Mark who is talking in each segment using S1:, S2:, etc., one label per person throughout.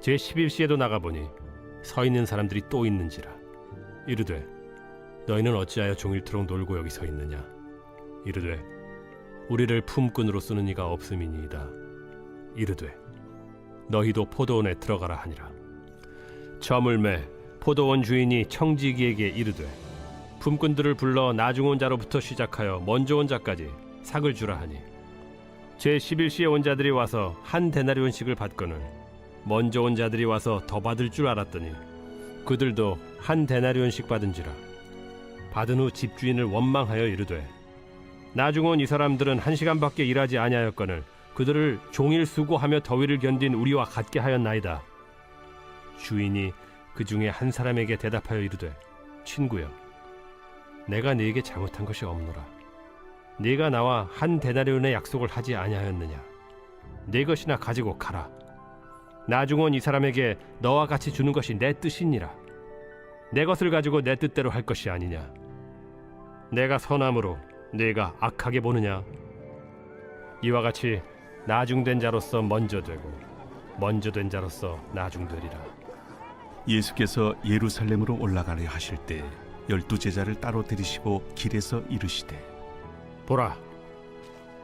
S1: 제 11시에도 나가보니 서 있는 사람들이 또 있는지라. 이르되 너희는 어찌하여 종일토록 놀고 여기 서 있느냐? 이르되 우리를 품꾼으로 쓰는 이가 없음이니이다. 이르되 너희도 포도원에 들어가라 하니라. 저물매 포도원 주인이 청지기에게 이르되 품꾼들을 불러 나중 온 자로부터 시작하여 먼저 온 자까지 삭을 주라 하니 제 11시에 온 자들이 와서 한 데나리온씩을 받거늘 먼저 온 자들이 와서 더 받을 줄 알았더니 그들도 한 데나리온씩 받은지라 받은 후 집주인을 원망하여 이르되 나중 온 이 사람들은 한 시간밖에 일하지 아니하였거늘 그들을 종일 수고하며 더위를 견딘 우리와 같게 하였나이다. 주인이 그 중에 한 사람에게 대답하여 이르되 친구여 내가 네게 잘못한 것이 없노라. 네가 나와 한 데나리온의 약속을 하지 아니하였느냐? 네 것이나 가지고 가라. 나중 온이 사람에게 너와 같이 주는 것이 내 뜻이니라. 내 것을 가지고 내 뜻대로 할 것이 아니냐? 내가 선함으로 네가 악하게 보느냐? 이와 같이 나중된 자로서 먼저 되고 먼저 된 자로서 나중되리라.
S2: 예수께서 예루살렘으로 올라가려 하실 때 열두 제자를 따로 들이시고 길에서 이르시되
S1: 보라,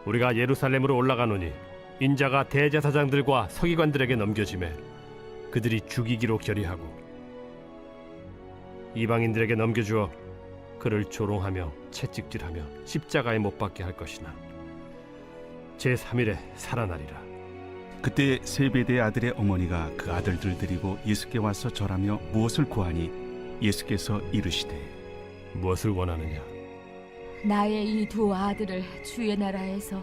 S1: 우리가 예루살렘으로 올라가노니 인자가 대제사장들과 서기관들에게 넘겨지매 그들이 죽이기로 결의하고 이방인들에게 넘겨주어 그를 조롱하며 채찍질하며 십자가에 못 박게 할 것이나 제 3일에 살아나리라.
S2: 그때 세베대의 아들의 어머니가 그 아들들 데리고 예수께 와서 절하며 무엇을 구하니 예수께서 이르시되
S1: 무엇을 원하느냐?
S3: 나의 이 두 아들을 주의 나라에서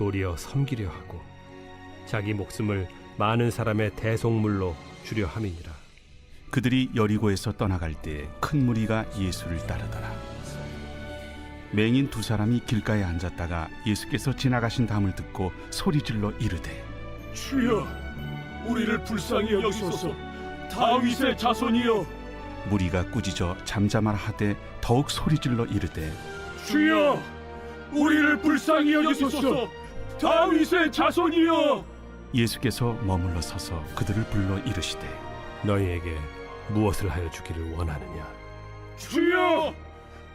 S1: 도리어 섬기려 하고 자기 목숨을 많은 사람의 대속물로 주려 함이니라
S2: 그들이 여리고에서 떠나갈 때 큰 무리가 예수를 따르더라. 맹인 두 사람이 길가에 앉았다가 예수께서 지나가신 담을 듣고 소리질러 이르되
S4: 주여, 우리를 불쌍히 여기소서. 다윗의 자손이여,
S2: 무리가 꾸짖어 잠잠하라 하되 더욱 소리질러 이르되
S4: 주여, 우리를 불쌍히 여기소서. 다윗의 자손이여,
S2: 예수께서 머물러 서서 그들을 불러 이르시되
S1: 너희에게 무엇을 하여 주기를 원하느냐?
S4: 주여,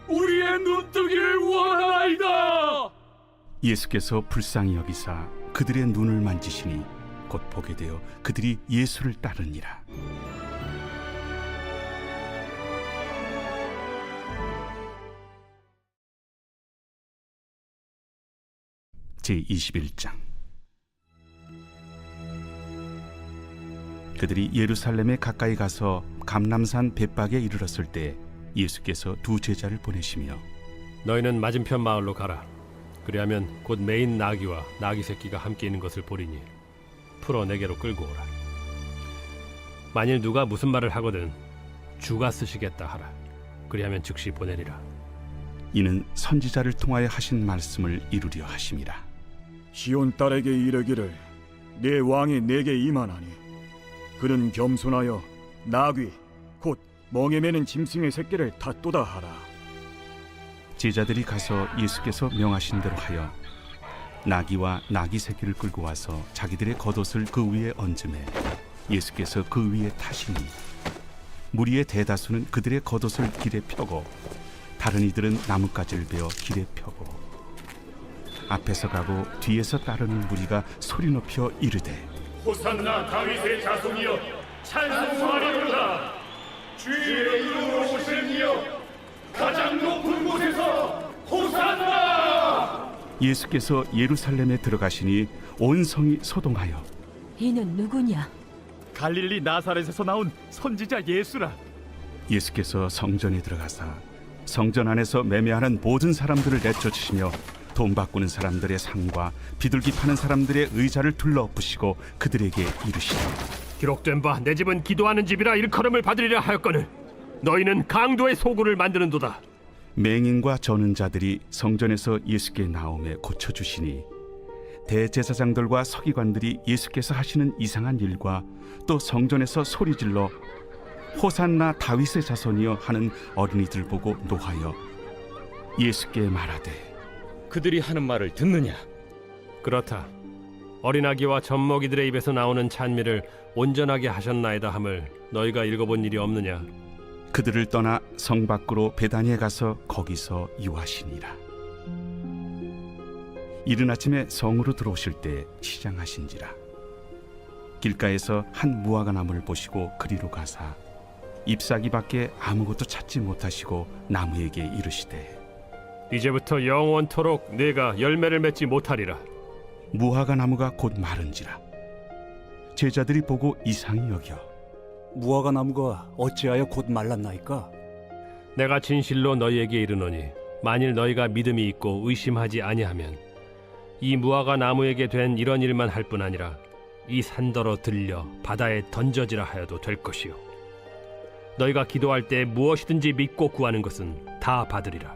S4: 우리의 눈뜨기를 원하나이다.
S2: 예수께서 불쌍히 여기사 그들의 눈을 만지시니 곧 보게 되어 그들이 예수를 따르니라 제 21장 그들이 예루살렘에 가까이 가서 감람산 벳박에 이르렀을 때 예수께서 두 제자를 보내시며
S1: 너희는 맞은편 마을로 가라. 그리하면 곧 메인 나귀와 나귀 새끼가 함께 있는 것을 보리니 풀어 내게로 끌고 오라. 만일 누가 무슨 말을 하거든 주가 쓰시겠다 하라. 그리하면 즉시 보내리라.
S2: 이는 선지자를 통하여 하신 말씀을 이루려 하심이라
S5: 시온 딸에게 이르기를 내 왕이 내게 임하나니 그는 겸손하여 나귀 곧 멍에 매는 짐승의 새끼를 닫도다 하라.
S2: 제자들이 가서 예수께서 명하신 대로 하여 나귀와 나귀 새끼를 끌고 와서 자기들의 겉옷을 그 위에 얹음에 예수께서 그 위에 타시니 무리의 대다수는 그들의 겉옷을 길에 펴고 다른 이들은 나뭇가지를 베어 길에 펴고 앞에서 가고 뒤에서 따르는 무리가 소리 높여 이르되
S4: 호산나 다윗의 자손이여 찬송하리로다. 주의 이름으로 오시는 이여. 가장 높은 곳에서 호산나!
S2: 예수께서 예루살렘에 들어가시니 온 성이 소동하여
S3: 이는 누구냐?
S4: 갈릴리 나사렛에서 나온 선지자 예수라.
S2: 예수께서 성전에 들어가사 성전 안에서 매매하는 모든 사람들을 내쫓으시며 돈 바꾸는 사람들의 상과 비둘기 파는 사람들의 의자를 둘러부시고 그들에게 이르시되
S1: 기록된 바 내 집은 기도하는 집이라 일컬음을 받으리라 하였거늘 너희는 강도의 소굴을 만드는도다.
S2: 맹인과 저는 자들이 성전에서 예수께 나오매 고쳐 주시니 대제사장들과 서기관들이 예수께서 하시는 이상한 일과 또 성전에서 소리질러 호산나 다윗의 자손이여 하는 어린이들 보고 노하여 예수께 말하되
S6: 그들이 하는 말을 듣느냐?
S1: 그렇다. 어린아기와 젖먹이들의 입에서 나오는 찬미를 온전하게 하셨나이다 함을 너희가 읽어본 일이 없느냐?
S2: 그들을 떠나 성 밖으로 베다니에 가서 거기서 유하시니라. 이른 아침에 성으로 들어오실 때 시장하신지라. 길가에서 한 무화과 나무를 보시고 그리로 가사 잎사귀 밖에 아무것도 찾지 못하시고 나무에게 이르시되
S1: 이제부터 영원토록 내가 열매를 맺지 못하리라.
S2: 무화과 나무가 곧 마른지라. 제자들이 보고 이상히 여겨
S7: 무화과 나무가 어찌하여 곧 말랐나이까?
S1: 내가 진실로 너희에게 이르노니 만일 너희가 믿음이 있고 의심하지 아니하면 이 무화과 나무에게 된 이런 일만 할 뿐 아니라 이 산더러 들려 바다에 던져지라 하여도 될 것이요 너희가 기도할 때 무엇이든지 믿고 구하는 것은 다 받으리라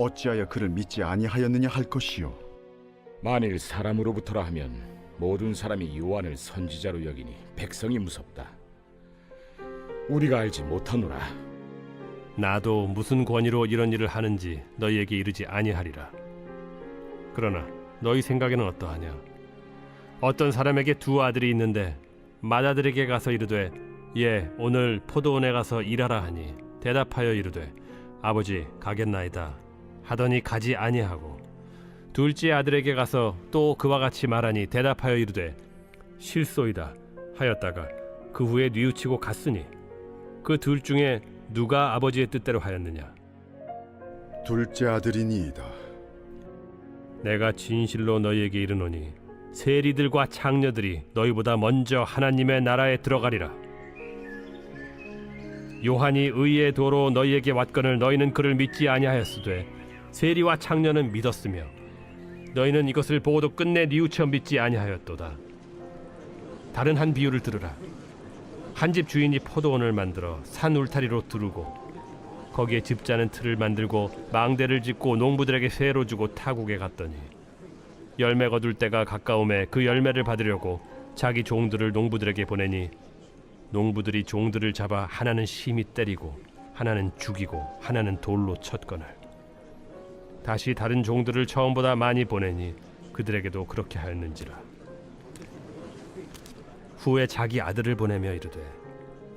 S8: 어찌하여 그를 믿지 아니하였느냐 할 것이요.
S6: 만일 사람으로부터라 하면 모든 사람이 요한을 선지자로 여기니 백성이 무섭다. 우리가 알지 못하노라.
S1: 나도 무슨 권위로 이런 일을 하는지 너희에게 이르지 아니하리라. 그러나 너희 생각에는 어떠하냐? 어떤 사람에게 두 아들이 있는데 맏아들에게 가서 이르되 예 오늘 포도원에 가서 일하라 하니 대답하여 이르되 아버지 가겠나이다 하더니 가지 아니하고 둘째 아들에게 가서 또 그와 같이 말하니 대답하여 이르되 실소이다 하였다가 그 후에 뉘우치고 갔으니 그 둘 중에 누가 아버지의 뜻대로 하였느냐
S8: 둘째 아들이니이다.
S1: 내가 진실로 너희에게 이르노니 세리들과 창녀들이 너희보다 먼저 하나님의 나라에 들어가리라 요한이 의의 도로 너희에게 왔거늘 너희는 그를 믿지 아니하였으되 세리와 창녀는 믿었으며 너희는 이것을 보고도 끝내 뉘우쳐 믿지 아니하였도다. 다른 한 비유를 들으라. 한 집 주인이 포도원을 만들어 산 울타리로 두르고 거기에 집자는 틀을 만들고 망대를 짓고 농부들에게 세로 주고 타국에 갔더니 열매 거둘 때가 가까움에 그 열매를 받으려고 자기 종들을 농부들에게 보내니 농부들이 종들을 잡아 하나는 심히 때리고 하나는 죽이고 하나는 돌로 쳤거늘 다시 다른 종들을 처음보다 많이 보내니 그들에게도 그렇게 하였는지라. 후에 자기 아들을 보내며 이르되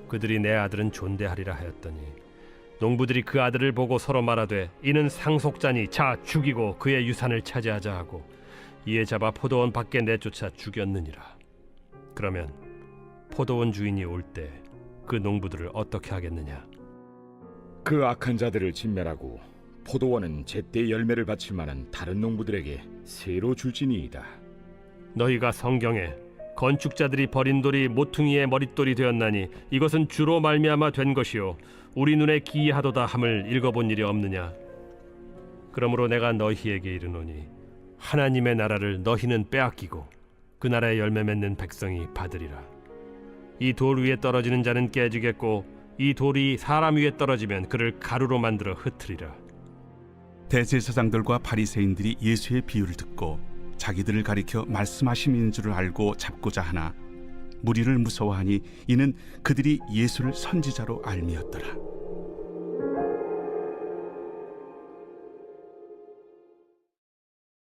S1: 그들이 내 아들은 존대하리라 하였더니 농부들이 그 아들을 보고 서로 말하되 이는 상속자니 자 죽이고 그의 유산을 차지하자 하고 이에 잡아 포도원 밖에 내쫓아 죽였느니라. 그러면 포도원 주인이 올 때 그 농부들을 어떻게 하겠느냐?
S6: 그 악한 자들을 진멸하고 포도원은 제때 열매를 바칠 만한 다른 농부들에게 새로 줄지니이다.
S1: 너희가 성경에 건축자들이 버린 돌이 모퉁이의 머릿돌이 되었나니 이것은 주로 말미암아 된 것이요. 우리 눈에 기이하도다 함을 읽어본 일이 없느냐? 그러므로 내가 너희에게 이르노니 하나님의 나라를 너희는 빼앗기고 그 나라의 열매 맺는 백성이 받으리라. 이 돌 위에 떨어지는 자는 깨지겠고 이 돌이 사람 위에 떨어지면 그를 가루로 만들어 흩으리라
S2: 대제사장들과 바리새인들이 예수의 비유를 듣고 자기들을 가리켜 말씀하심인 줄을 알고 잡고자 하나 무리를 무서워하니 이는 그들이 예수를 선지자로 알미었더라.